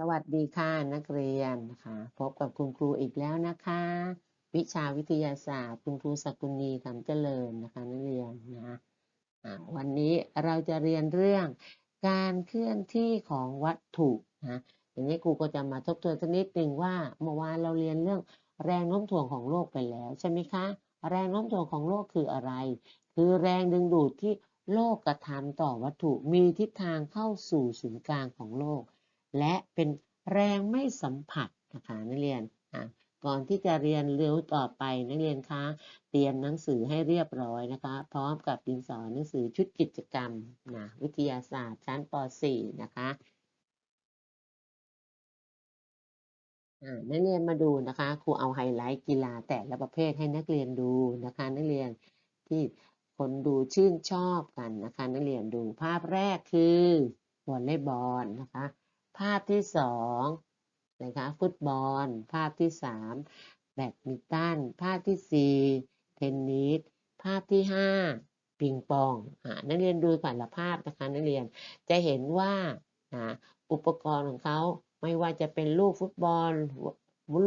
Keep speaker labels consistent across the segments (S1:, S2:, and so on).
S1: สวัสดีค่ะนักเรียนนะคะพบกับคุณครูอีกแล้วนะคะ วิชาวิทยาศาสตร์ คุณครูสกุลนีคำเจริญนะคะนักเรียนนะอ่าวันนี้เราจะเรียนเรื่องการเคลื่อนที่ของวัตถุนะอย่างนี้ครูก็จะมาทบทวนสักนิดหนึ่งว่าเมื่อวานเราเรียนเรื่องแรงโน้มถ่วงของโลกไปแล้วใช่ไหมคะแรงโน้มถ่วงของโลกคืออะไร คือแรงดึงดูดที่โลกกระทำต่อวัตถุมีทิศทางเข้าสู่ศูนย์กลางของโลก และเป็นแรงไม่สัมผัสนะคะนักเรียนก่อนที่จะเรียนรู้ต่อไปนักเรียนคะเตรียมหนังสือให้เรียบร้อยนะคะ พร้อมกับดินสอหนังสือชุดกิจกรรมนะวิทยาศาสตร์ชั้นป .4 นะคะนักเรียนมาดูนะคะครูเอาไฮไลท์กีฬาแต่ละประเภทให้นักเรียนดูนะคะ นักเรียนที่คนดูชื่นชอบกันนะคะ นักเรียนดูภาพแรกคือวอลเลย์บอลนะคะ ภาพที่สองนะคะฟุตบอล ภาพที่สามแบดมินตัน ภาพที่สี่เทนนิส ภาพที่ห้าปิงปองอนักเรียนดูแต่ละภาพนะคะนักเรียนจะเห็นว่าอ่าอุปกรณ์ของเขาไม่ว่าจะเป็นลูกฟุตบอล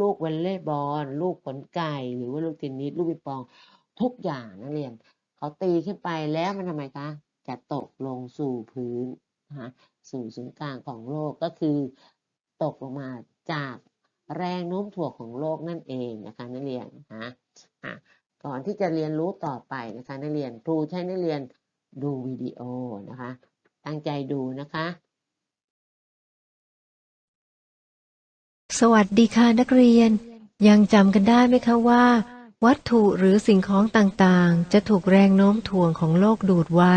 S1: ลูกวอลเลย์บอล ลูกขนไก่ หรือว่าลูกเทนนิส ลูกปิงปอง ทุกอย่างนักเรียน เขาตีขึ้นไปแล้วมันทำไมคะ จะตกลงสู่พื้น นะคะสู่ศูนย์กลางของโลกก็คือตกลงมาจากแรงโน้มถ่วงของโลกนั่นเองนะคะนักเรียนนะะก่อนที่จะเรียนรู้ต่อไปนะคะนักเรียนครูให้นักเรียนดูวิดีโอนะคะ ตั้งใจดูนะคะ
S2: สวัสดีค่ะนักเรียน ยังจำกันได้ไหมคะว่า วัตถุหรือสิ่งของต่างๆ จะถูกแรงโน้มถ่วงของโลกดูดไว้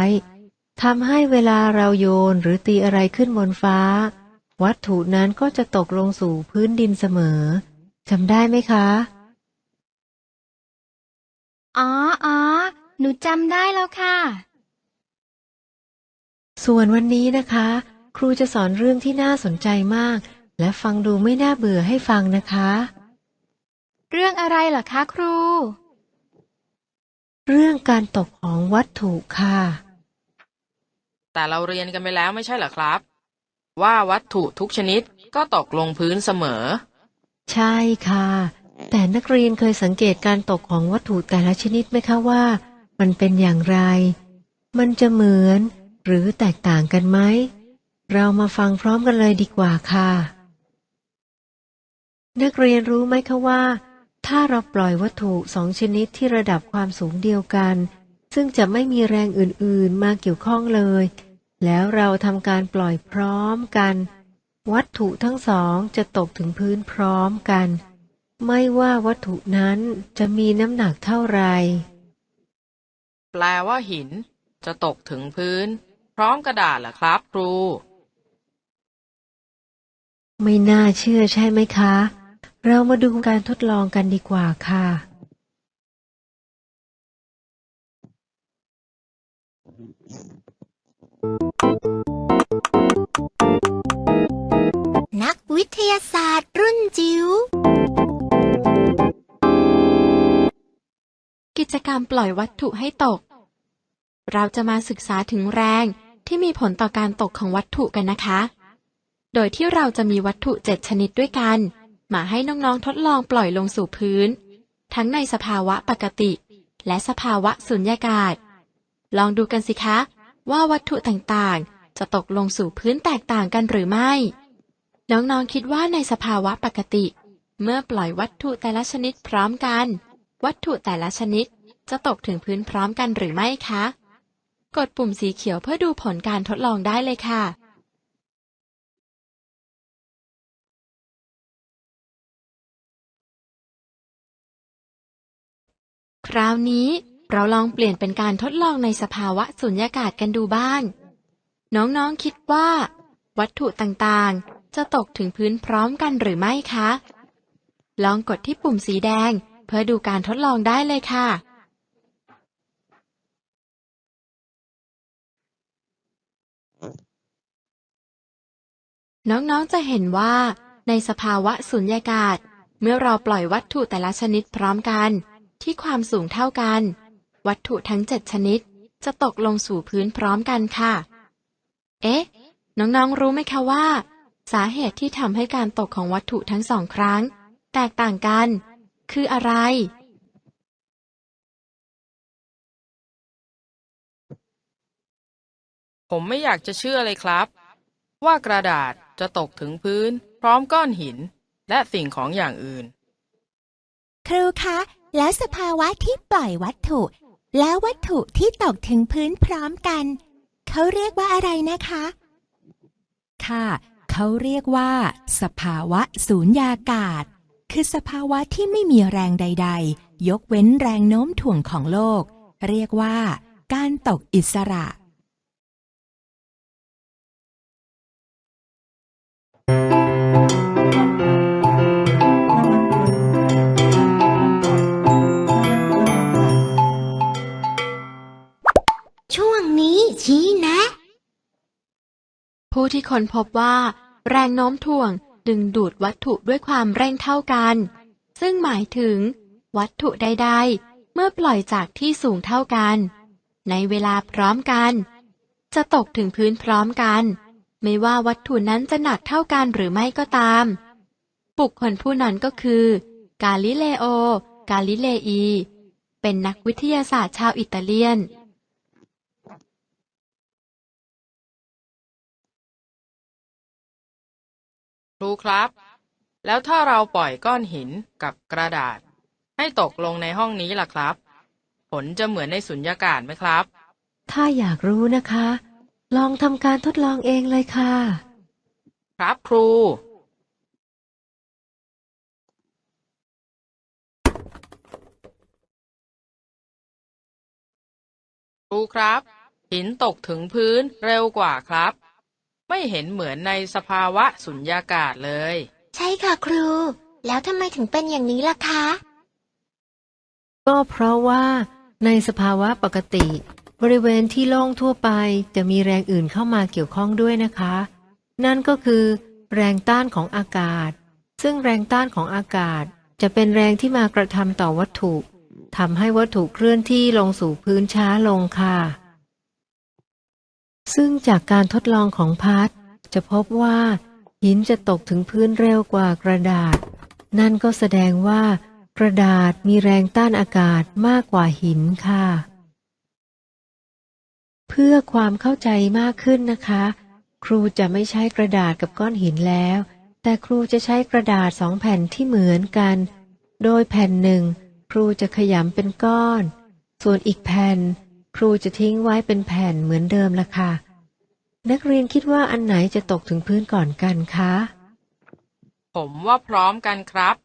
S2: ทำให้เวลาเราโยนหรือตีอะไรขึ้นบนฟ้า วัตถุนั้นก็จะตกลงสู่พื้นดินเสมอจำได้ไหมคะ
S3: อ๋ออ๋อหนูจำได้แล้วค่ะ
S2: ส่วนวันนี้นะคะ ครูจะสอนเรื่องที่น่าสนใจมาก และฟังดูไม่น่าเบื่อให้ฟังนะคะ
S3: เรื่องอะไรเหรอคะครู
S2: เรื่องการตกของวัตถุค่ะ
S4: แต่เราเรียนกันไปแล้วไม่ใช่เหรอครับ ว่าวัตถุทุกชนิดก็ตกลงพื้นเสมอ
S2: ใช่ค่ะ แต่นักเรียนเคยสังเกตการตกของวัตถุแต่ละชนิดไหมคะว่า มันเป็นอย่างไร มันจะเหมือน หรือแตกต่างกันไหม เรามาฟังพร้อมกันเลยดีกว่าค่ะ นักเรียนรู้ไหมคะว่า ถ้าเราปล่อยวัตถุสองชนิดที่ระดับความสูงเดียวกัน ซึ่งจะไม่มีแรงอื่นๆมาเกี่ยวข้องเลย แล้วเราทำการปล่อยพร้อมกัน วัตถุทั้งสองจะตกถึงพื้นพร้อมกัน ไม่ว่าวัตถุนั้นจะมีน้ำหนักเท่าไหร่
S4: แปลว่าหิน จะตกถึงพื้น พร้อมกระดาษเหรอครับครู
S2: ไม่น่าเชื่อใช่ไหมคะ เรามาดูการทดลองกันดีกว่าค่ะ
S3: วิทยาศาสตร์รุ่นจิ๋ว กิจกรรมปล่อยวัตถุให้ตก เราจะมาศึกษาถึงแรงที่มีผลต่อการตกของวัตถุกันนะคะ โดยที่เราจะมีวัตถุเจ็ดชนิดด้วยกัน มาให้น้องๆทดลองปล่อยลงสู่พื้น ทั้งในสภาวะปกติ และสภาวะสุญญากาศ ลองดูกันสิคะ ว่าวัตถุต่างๆ จะตกลงสู่พื้นแตกต่างกันหรือไม่ น้องๆคิดว่าในสภาวะปกติ เมื่อปล่อยวัตถุแต่ละชนิดพร้อมกัน วัตถุแต่ละชนิดจะตกถึงพื้นพร้อมกันหรือไม่คะ กดปุ่มสีเขียวเพื่อดูผลการทดลองได้เลยค่ะคราวนี้เราลองเปลี่ยนเป็นการทดลองในสภาวะสุญญากาศกันดูบ้าง น้องๆคิดว่า วัตถุต่างๆ จะตกถึงพื้นพร้อมกันหรือไม่คะ ลองกดที่ปุ่มสีแดง เพื่อดูการทดลองได้เลยค่ะ น้องๆจะเห็นว่า ในสภาวะสุญญากาศ เมื่อเราปล่อยวัตถุแต่ละชนิดพร้อมกัน ที่ความสูงเท่ากัน วัตถุทั้งเจ็ดชนิด จะตกลงสู่พื้นพร้อมกันค่ะ เอ๊ะ น้องๆรู้ไหมคะว่า สาเหตุที่ทำให้การตกของวัตถุทั้งสองครั้ง แตกต่างกัน คืออะไร
S4: ผมไม่อยากจะเชื่อเลยครับ ว่ากระดาษจะตกถึงพื้น พร้อมก้อนหิน และสิ่งของอย่างอื่น
S5: ครูคะ แล้วสภาวะที่ปล่อยวัตถุ แล้ววัตถุที่ตกถึงพื้นพร้อมกัน เขาเรียกว่าอะไรนะคะ ค่ะ เขาเรียกว่า สภาวะสูญญากาศ คือสภาวะที่ไม่มีแรงใด ๆ ยกเว้นแรงโน้มถ่วงของโลก เรียกว่า การตกอิสระ
S6: ช่วงนี้ชี้แนะ
S3: ผู้ที่ค้นพบว่า แรงโน้มถ่วงดึงดูดวัตถุด้วยความเร่งเท่ากัน ซึ่งหมายถึง วัตถุใดๆ เมื่อปล่อยจากที่สูงเท่ากัน ในเวลาพร้อมกัน จะตกถึงพื้นพร้อมกัน ไม่ว่าวัตถุนั้นจะหนักเท่ากันหรือไม่ก็ตาม บุคคลผู้นั้นก็คือ กาลิเลโอ กาลิเลอี เป็นนักวิทยาศาสตร์ชาวอิตาเลียน
S4: รูครับ แล้วถ้าเราปล่อยก้อนหินกับกระดาษ ให้ตกลงในห้องนี้ล่ะครับ ผลจะเหมือนในสุญญากาศไหมครับ
S2: ถ้าอยากรู้นะคะ ลองทำการทดลองเองเลยค่ะ
S4: ครับครู ครูครับ หินตกถึงพื้นเร็วกว่าครับ ไม่เห็นเหมือนในสภาวะสุญญากาศเลย
S6: ใช่ค่ะครู แล้วทำไมถึงเป็นอย่างนี้ล่ะคะ
S2: ก็เพราะว่าในสภาวะปกติ บริเวณที่โล่งทั่วไปจะมีแรงอื่นเข้ามาเกี่ยวข้องด้วยนะคะ นั่นก็คือ แรงต้านของอากาศ ซึ่งแรงต้านของอากาศ จะเป็นแรงที่มากระทำต่อวัตถุทำให้วัตถุเคลื่อนที่ลงสู่พื้นช้าลงค่ะ ซึ่งจากการทดลองของพัดจะพบว่า หินจะตกถึงพื้นเร็วกว่ากระดาษ นั่นก็แสดงว่า กระดาษมีแรงต้านอากาศมากกว่าหินค่ะ เพื่อความเข้าใจมากขึ้นนะคะ ครูจะไม่ใช้กระดาษกับก้อนหินแล้ว แต่ครูจะใช้กระดาษสองแผ่นที่เหมือนกัน โดยแผ่นหนึ่ง ครูจะขยำเป็นก้อน ส่วนอีกแผ่น ครูจะทิ้งไว้เป็นแผ่นเหมือนเดิมละค่ะ นักเรียนคิดว่าอันไหนจะตกถึงพื้นก่อนกันคะ
S4: ผมว่าพร้อมกันครับ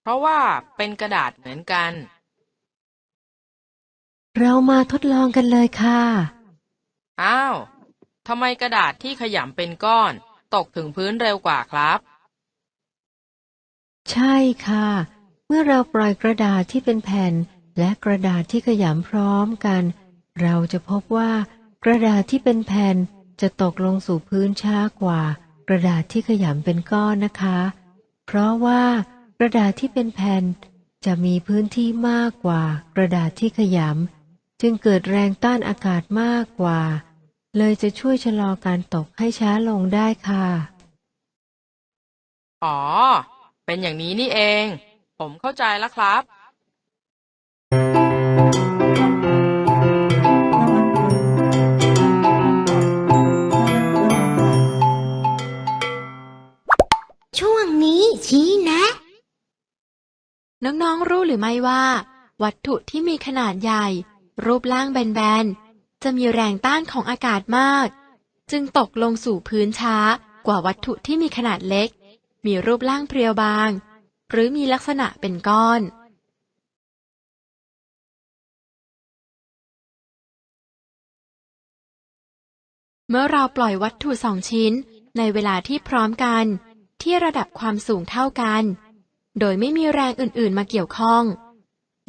S4: เพราะว่าเป็นกระดาษเหมือนกัน
S2: เรามาทดลองกันเลยค่ะ
S4: อ้าวทำไมกระดาษที่ขยำเป็นก้อน ตกถึงพื้นเร็วกว่าครับ
S2: ใช่ค่ะ เมื่อเราปล่อยกระดาษที่เป็นแผ่น และกระดาษที่ขยำพร้อมกัน เราจะพบว่ากระดาษที่เป็นแผ่นจะตกลงสู่พื้นช้ากว่า กระดาษที่ขยำเป็นก้อนนะคะ เพราะว่ากระดาษที่เป็นแผ่นจะมีพื้นที่มากกว่า กระดาษที่ขยำจึงเกิดแรงต้านอากาศมากกว่า เลยจะช่วยชะลอการตกให้ช้าลงได้ค่ะ
S4: อ๋อ เป็นอย่างนี้นี่เอง ผมเข้าใจแล้วครับ
S6: ช่วงนี้ชี้แนะ
S3: น้องๆรู้หรือไม่ว่า วัตถุที่มีขนาดใหญ่ รูปร่างแบนๆ จะมีแรงต้านของอากาศมาก จึงตกลงสู่พื้นช้ากว่าวัตถุที่มีขนาดเล็ก มีรูปร่างเพรียวบาง หรือมีลักษณะเป็นก้อน เมื่อเราปล่อยวัตถุสองชิ้นในเวลาที่พร้อมกัน ที่ระดับความสูงเท่ากัน โดยไม่มีแรงอื่นๆมาเกี่ยวข้อง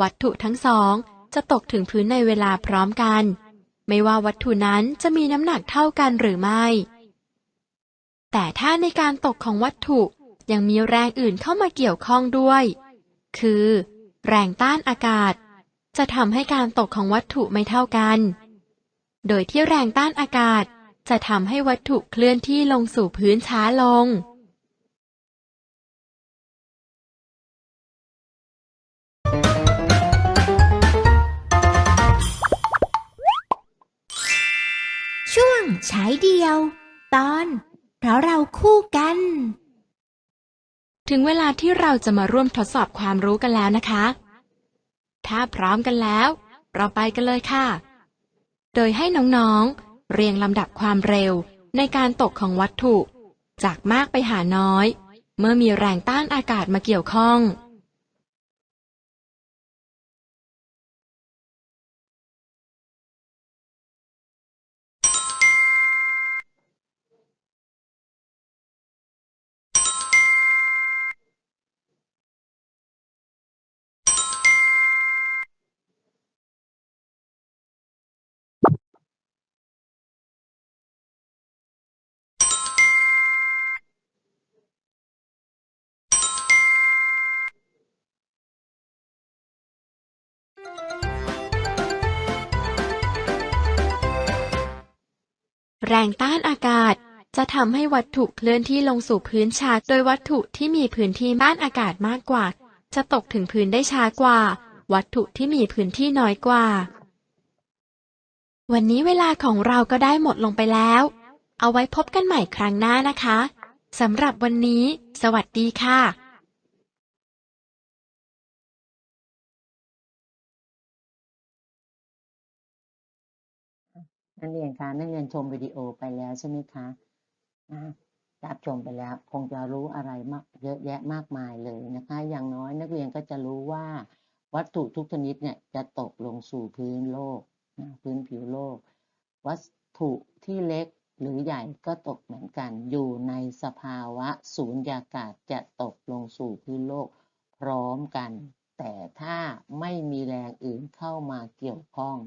S3: วัตถุทั้งสองจะตกถึงพื้นในเวลาพร้อมกัน ไม่ว่าวัตถุนั้นจะมีน้ำหนักเท่ากันหรือไม่ แต่ถ้าในการตกของวัตถุยังมีแรงอื่นเข้ามาเกี่ยวข้องด้วย คือ แรงต้านอากาศ จะทำให้การตกของวัตถุไม่เท่ากัน โดยที่แรงต้านอากาศ จะทำให้วัตถุเคลื่อนที่ลงสู่พื้นช้าลง
S5: ช่วงฉายเดียว ตอน เพราะเราคู่กัน
S3: ถึงเวลาที่เราจะมาร่วมทดสอบความรู้กันแล้วนะคะ ถ้าพร้อมกันแล้ว เราไปกันเลยค่ะ โดยให้น้อง ๆ เรียงลำดับความเร็วในการตกของวัตถุ จากมากไปหาน้อย เมื่อมีแรงต้านอากาศมาเกี่ยวข้อง แรงต้านอากาศ จะทำให้วัตถุเคลื่อนที่ลงสู่พื้นช้าโดยวัตถุที่มีพื้นที่ต้านอากาศมากกว่า จะตกถึงพื้นได้ช้ากว่า วัตถุที่มีพื้นที่น้อยกว่า วันนี้เวลาของเราก็ได้หมดลงไปแล้ว เอาไว้พบกันใหม่ครั้งหน้านะคะสำหรับวันนี้ สวัสดีค่ะ
S1: นักเรียนคะนักเรียนชมวิดีโอไปแล้วใช่ไหมคะรับชมไปแล้ว คงจะรู้อะไรมากเยอะแยะมากมายเลยนะคะ อย่างน้อยนักเรียนก็จะรู้ว่า วัตถุทุกชนิดเนี่ยจะตกลงสู่พื้นโลกนะพื้นผิวโลก วัตถุที่เล็กหรือใหญ่ก็ตกเหมือนกัน อยู่ในสภาวะสูญญากาศจะตกลงสู่พื้นโลก พร้อมกัน แต่ถ้าไม่มีแรงอื่นเข้ามาเกี่ยวข้อง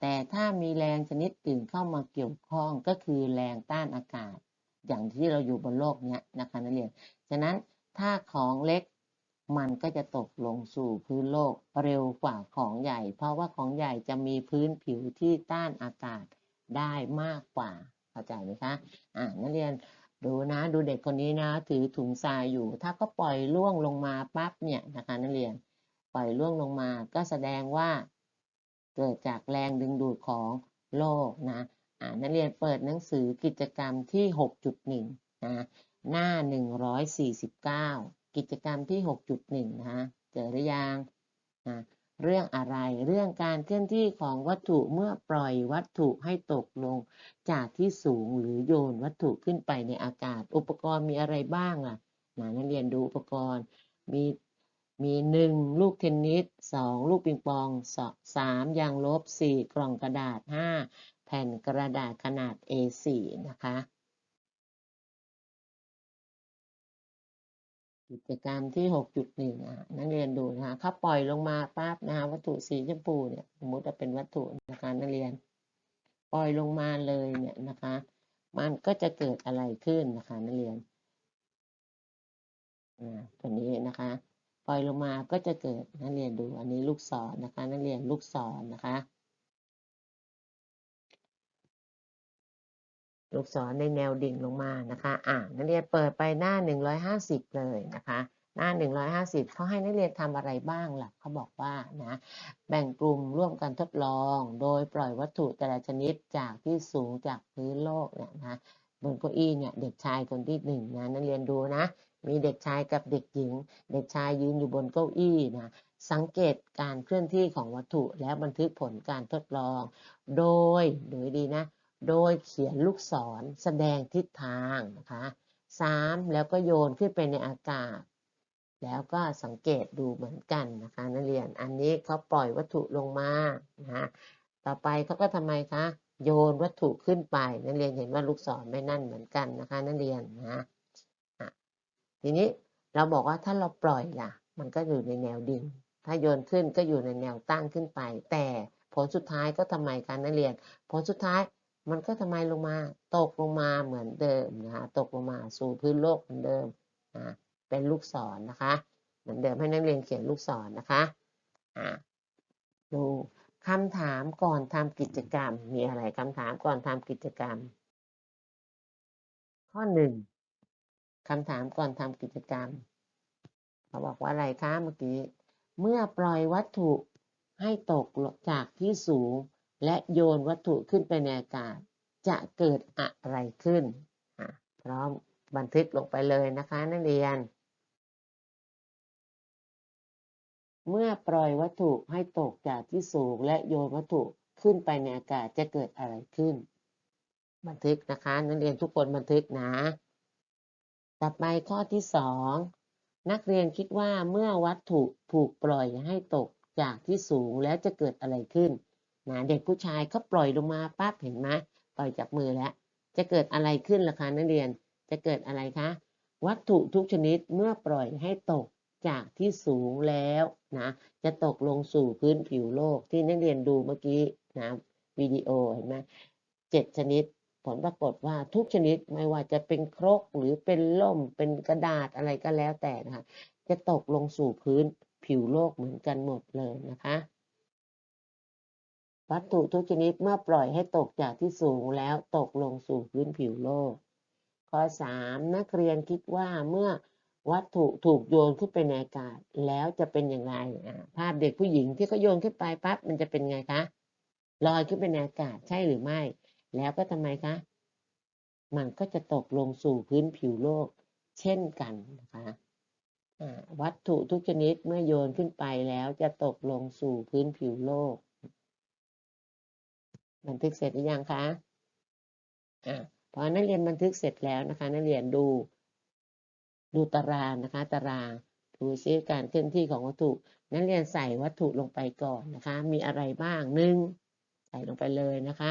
S1: แต่ถ้ามีแรงชนิดอื่นเข้ามาเกี่ยวข้องก็คือแรงต้านอากาศ อย่างที่เราอยู่บนโลกเนี้ยนะคะนักเรียน ฉะนั้นถ้าของเล็กมันก็จะตกลงสู่พื้นโลกเร็วกว่าของใหญ่ เพราะว่าของใหญ่จะมีพื้นผิวที่ต้านอากาศได้มากกว่า เข้าใจไหมคะ อ่านักเรียนดูนะดูเด็กคนนี้นะ ถือถุงทรายอยู่ ถ้าก็ปล่อยล่วงลงมาปั๊บเนี่ยนะคะนักเรียน ปล่อยล่วงลงมาก็แสดงว่า เกิดจากแรงดึงดูดของโลกนะนักเรียนเปิดหนังสือกิจกรรมที่ 6.1นะหน้า 149 กิจกรรมที่ 6.1นะเจอหรือยังนะเรื่องอะไรเรื่องการเคลื่อนที่ของวัตถุเมื่อปล่อยวัตถุให้ตกลงจากที่สูงหรือโยนวัตถุขึ้นไปในอากาศ อุปกรณ์มีอะไรบ้างล่ะนะนักเรียนดูอุปกรณ์มี มีหนึ่งลูกเทนนิสสองลูกปิงปองสอสามยางลบสี่กล่องกระดาษห้าแผ่นกระดาษขนาด A4 นะคะ กิจกรรมที่ 6.1อะนักเรียนดูนะคะถ้าปล่อยลงมาปั๊บนะคะวัตถุสีชมพูเนี่ยสมมติว่าเป็นวัตถุนะคะนักเรียน ปล่อยลงมาเลยเนี่ยนะคะ มันก็จะเกิดอะไรขึ้นนะคะนักเรียนอ่าตัวนี้นะคะ ปล่อยลงมาก็จะเกิดนักเรียนดูอันนี้ลูกศรนะคะ นักเรียนลูกศรนะคะ ลูกศรในแนวดิ่งลงมานะคะอ่านักเรียนเปิดไปหน้า 150 เลยนะคะ หน้า 150เขาให้นักเรียนทำอะไรบ้างล่ะเขาบอกว่านะแบ่งกลุ่มร่วมกันทดลอง โดยปล่อยวัตถุแต่ละชนิดจากที่สูงจากพื้นโลกเนี่ยนะบนเก้าอี้เนี่ยเด็กชายคนที่หนึ่งนะนักเรียนดูนะ มีเด็กชายกับเด็กหญิง เด็กชายยืนอยู่บนเก้าอี้นะ สังเกตการเคลื่อนที่ของวัตถุแล้วบันทึกผลการทดลอง โดยดูให้ดีนะ โดยเขียนลูกศรแสดงทิศทางนะคะสามแล้วก็โยนขึ้นไปในอากาศ แล้วก็สังเกตดูเหมือนกันนะคะนักเรียน อันนี้เขาปล่อยวัตถุลงมานะต่อไปเขาก็ทำไมคะโยนวัตถุขึ้นไป นักเรียนเห็นว่าลูกศรไม่นั่นเหมือนกันนะคะนักเรียนนะ ทีนี้เราบอกว่าถ้าเราปล่อยล่ะ มันก็อยู่ในแนวดิ่ง ถ้าโยนขึ้นก็อยู่ในแนวตั้งขึ้นไป แต่ผลสุดท้ายก็ทำไมคะนักเรียน ผลสุดท้ายมันก็ทำไมลงมา ตกลงมาเหมือนเดิมนะคะตกลงมาสู่พื้นโลกเหมือนเดิมนะเป็นลูกศรนะคะ เหมือนเดิมให้นักเรียนเขียนลูกศรนะคะอ่าดูคำถามก่อนทำกิจกรรม มีอะไรคำถามก่อนทำกิจกรรม ข้อหนึ่ง คำถามก่อนทำกิจกรรม เขาบอกว่าอะไรคะเมื่อกี้ เมื่อปล่อยวัตถุให้ตกจากที่สูง และโยนวัตถุขึ้นไปในอากาศ จะเกิดอะไรขึ้น พร้อมบันทึกลงไปเลยนะคะนักเรียน เมื่อปล่อยวัตถุให้ตกจากที่สูง และโยนวัตถุขึ้นไปในอากาศจะเกิดอะไรขึ้น บันทึกนะคะนักเรียนทุกคนบันทึกนะ ต่อไปข้อที่สองนักเรียนคิดว่าเมื่อวัตถุถูกปล่อยให้ตกจากที่สูงแล้วจะเกิดอะไรขึ้นนะเด็กผู้ชายเขาปล่อยลงมาปั๊บเห็นไหมปล่อยจากมือแล้ว จะเกิดอะไรขึ้นล่ะคะนักเรียนจะเกิดอะไรคะ วัตถุทุกชนิดเมื่อปล่อยให้ตกจากที่สูงแล้วนะจะตกลงสู่พื้นผิวโลกที่นักเรียนดูเมื่อกี้นะวิดีโอเห็นไหมเจ็ดชนิด ผลปรากฏว่าทุกชนิดไม่ว่าจะเป็นครกหรือเป็นล่มเป็นกระดาษอะไรก็แล้วแต่นะคะจะตกลงสู่พื้นผิวโลกเหมือนกันหมดเลยนะคะวัตถุทุกชนิดเมื่อปล่อยให้ตกจากที่สูงแล้วตกลงสู่พื้นผิวโลก ข้อ 3 นักเรียนคิดว่าเมื่อวัตถุถูกโยนขึ้นไปในอากาศแล้วจะเป็นอย่างไรภาพเด็กผู้หญิงที่เขาโยนขึ้นไปปั๊บมันจะเป็นไงคะลอยขึ้นไปในอากาศใช่หรือไม่ แล้วก็ทำไมคะ มันก็จะตกลงสู่พื้นผิวโลก เช่นกันนะคะวัตถุทุกชนิดเมื่อโยนขึ้นไปแล้วจะตกลงสู่พื้นผิวโลก บันทึกเสร็จหรือยังคะอ่าพอนักเรียนบันทึกเสร็จแล้วนะคะ นักเรียนดู ดูตารางนะคะ ตารางดูซิการเคลื่อนที่ของวัตถุ นักเรียนใส่วัตถุลงไปก่อนนะคะ มีอะไรบ้างหนึ่งใส่ลงไปเลยนะคะ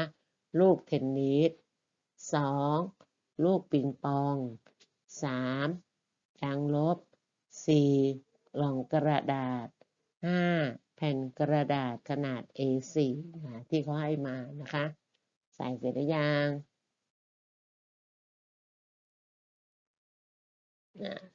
S1: ลูกเทนนิสสองลูกปิงปองสามยางลบสี่กล่องกระดาษห้าแผ่นกระดาษขนาด A4 นะที่เขาให้มานะคะ ใส่เสร็จหรือยัง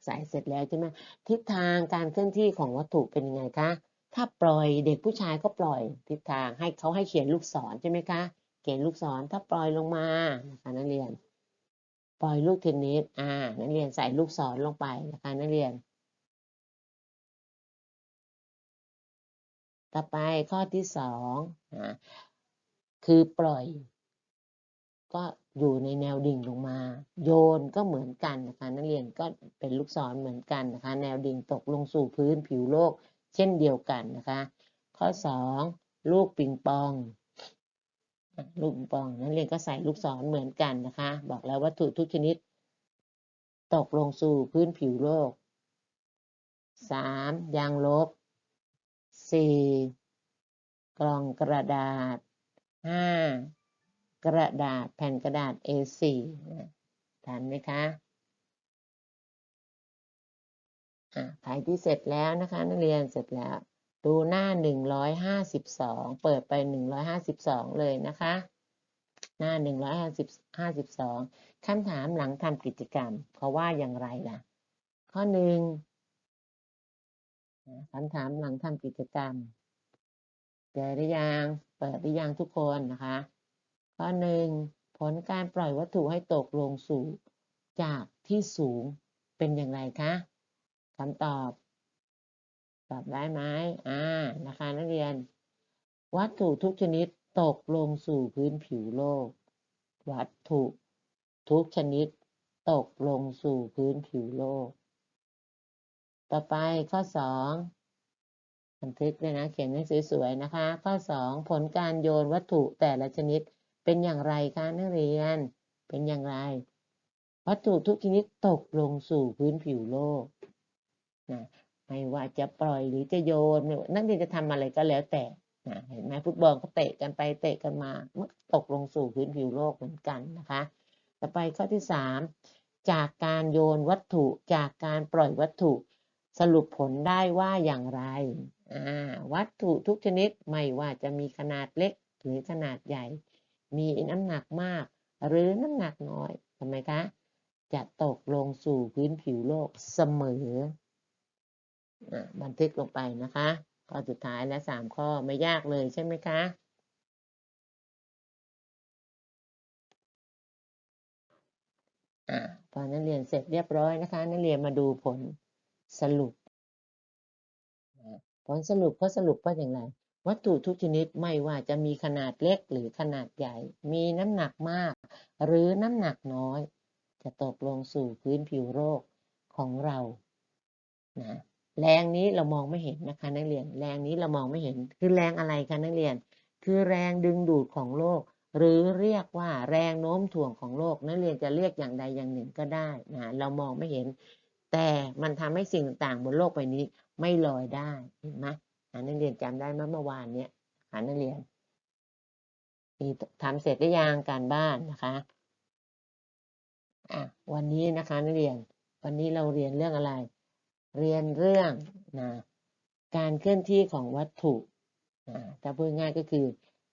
S1: ใส่เสร็จแล้วใช่ไหมทิศทางการเคลื่อนที่ของวัตถุเป็นยังไงคะ ถ้าปล่อยเด็กผู้ชายก็ปล่อยทิศทางให้เขาให้เขียนลูกศรใช่ไหมคะ เขียนลูกศรถ้าปล่อยลงมานะคะนักเรียน ปล่อยลูกเทนนิสอ่านักเรียนใส่ลูกศรลงไปนะคะนักเรียน ต่อไปข้อที่สองนะคือปล่อย ก็อยู่ในแนวดิ่งลงมา โยนก็เหมือนกันนะคะนักเรียนก็เป็นลูกศรเหมือนกันนะคะ แนวดิ่งตกลงสู่พื้นผิวโลก เช่นเดียวกันนะคะ ข้อสองลูกปิงปองอ ลูกปองนักเรียนก็ใส่ลูกศรเหมือนกันนะคะ บอกแล้ววัตถุทุกชนิด ตกลงสู่พื้นผิวโลกสามยางลบสี่กล่องกระดาษห้ากระดาษแผ่นกระดาษ A4 นะทันไหมคะอะใครที่เสร็จแล้วนะคะ นักเรียนเสร็จแล้ว ดูหน้า 152 เปิดไป 152 เลยนะคะ หน้า 152คำถามหลังทำกิจกรรมเขาว่าอย่างไรล่ะ ข้อหนึ่งคำถามหลังทำกิจกรรมเจอหรือยัง เปิดหรือยังทุกคนนะคะ ข้อหนึ่งผลการปล่อยวัตถุให้ตกลงสู่จากที่สูงเป็นอย่างไรคะคำตอบ ตอบได้ไหมอ่านะคะนักเรียน วัตถุทุกชนิดตกลงสู่พื้นผิวโลก วัตถุทุกชนิดตกลงสู่พื้นผิวโลก ต่อไปข้อสองบันทึกเลยนะ เขียนให้สวยๆนะคะ ข้อสองผลการโยนวัตถุแต่ละชนิดเป็นอย่างไรคะนักเรียน เป็นอย่างไร วัตถุทุกชนิดตกลงสู่พื้นผิวโลกนะ ไม่ว่าจะปล่อยหรือจะโยนนักเรียนจะทำอะไรก็แล้วแต่นะเห็นไหมฟุตบอลก็เตะกันไปเตะกันมามันตกลงสู่พื้นผิวโลกเหมือนกันนะคะ ต่อไปข้อที่สามจากการโยนวัตถุจากการปล่อยวัตถุสรุปผลได้ว่าอย่างไร วัตถุทุกชนิดไม่ว่าจะมีขนาดเล็กหรือขนาดใหญ่ มีน้ำหนักมาก หรือน้ำหนักน้อยทำไมคะ จะตกลงสู่พื้นผิวโลกเสมอ บันทึกลงไปนะคะข้อสุดท้ายและสามข้อไม่ยากเลยใช่ไหมคะอะพอนักเรียนเสร็จเรียบร้อยนะคะนักเรียนมาดูผลสรุปผลสรุปเขาสรุปว่าอย่างไร วัตถุทุกชนิดไม่ว่าจะมีขนาดเล็กหรือขนาดใหญ่ มีน้ำหนักมาก หรือน้ำหนักน้อย จะตกลงสู่พื้นผิวโลกของเรานะ แรงนี้เรามองไม่เห็นนะคะนักเรียน แรงนี้เรามองไม่เห็น คือแรงอะไรคะนักเรียน คือแรงดึงดูดของโลก หรือเรียกว่าแรงโน้มถ่วงของโลก นักเรียนจะเรียกอย่างใดอย่างหนึ่งก็ได้นะเรามองไม่เห็น แต่มันทำให้สิ่งต่างๆบนโลกใบนี้ไม่ลอยได้เห็นไหมนักเรียนจำได้เมื่อวานเนี้ยหานักเรียนมีทำเสร็จหรือยังการบ้านนะคะอะวันนี้นะคะนักเรียน วันนี้เราเรียนเรื่องอะไร เรียนเรื่องนะการเคลื่อนที่ของวัตถุอ่าถ้าพูดง่ายก็คือ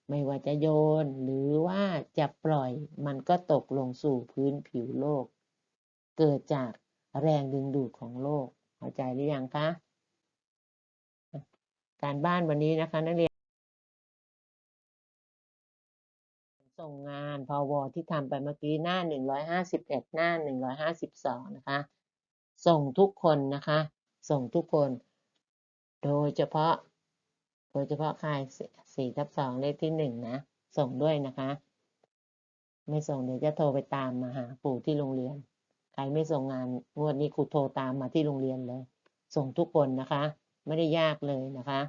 S1: ไม่ว่าจะโยนหรือว่าจะปล่อยมันก็ตกลงสู่พื้นผิวโลก เกิดจากแรงดึงดูดของโลก เข้าใจหรือยังคะ การบ้านวันนี้นะคะนักเรียน ส่งงานพวที่ทำไปเมื่อกี้หน้า 151 หน้า 152 นะคะ ส่งทุกคนนะคะ ส่งทุกคน โดยเฉพาะ โดยเฉพาะใครสี่ทับสองเลขที่หนึ่งนะ ส่งด้วยนะคะ ไม่ส่งเดี๋ยวจะโทรไปตามมาหาปู่ที่โรงเรียน ใครไม่ส่งงานงวดนี้ครูโทรตามมาที่โรงเรียนเลย ส่งทุกคนนะคะ ไม่ได้ยากเลยนะคะ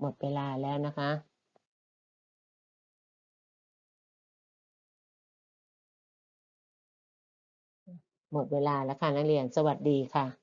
S1: หมดเวลาแล้วนะคะ หมดเวลาแล้วค่ะนักเรียนสวัสดีค่ะ